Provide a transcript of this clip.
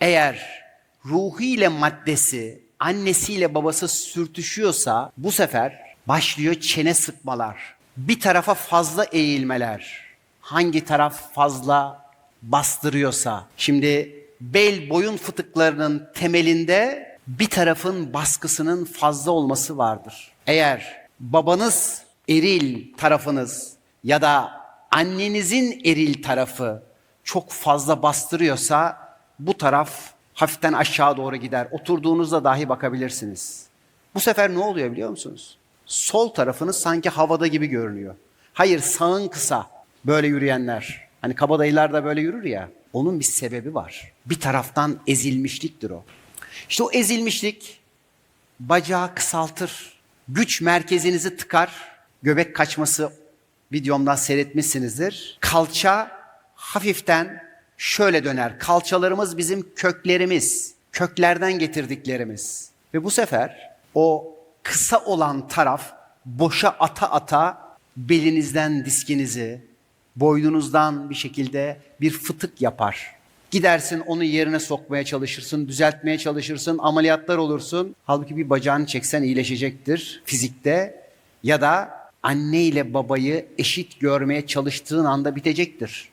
Eğer ruhiyle maddesi annesiyle babası sürtüşüyorsa bu sefer başlıyor çene sıkmalar. Bir tarafa fazla eğilmeler. Hangi taraf fazla bastırıyorsa. Şimdi bel boyun fıtıklarının temelinde bir tarafın baskısının fazla olması vardır. Eğer babanız eril tarafınız ya da annenizin eril tarafı çok fazla bastırıyorsa bu taraf hafiften aşağı doğru gider. Oturduğunuzda dahi bakabilirsiniz. Bu sefer ne oluyor biliyor musunuz? Sol tarafınız sanki havada gibi görünüyor. Hayır sağın kısa. Böyle yürüyenler. Hani kabadayılar da böyle yürür ya. Onun bir sebebi var. Bir taraftan ezilmişliktir o. İşte o ezilmişlik bacağı kısaltır. Güç merkezinizi tıkar. Göbek kaçması videomdan seyretmişsinizdir. Kalça hafiften şöyle döner. Kalçalarımız bizim köklerimiz. Köklerden getirdiklerimiz. Ve bu sefer o kısa olan taraf boşa ata ata belinizden diskinizi, boynunuzdan bir şekilde bir fıtık yapar. Gidersin onu yerine sokmaya çalışırsın, düzeltmeye çalışırsın, ameliyatlar olursun. Halbuki bir bacağını çeksen iyileşecektir fizikte ya da anne ile babayı eşit görmeye çalıştığın anda bitecektir.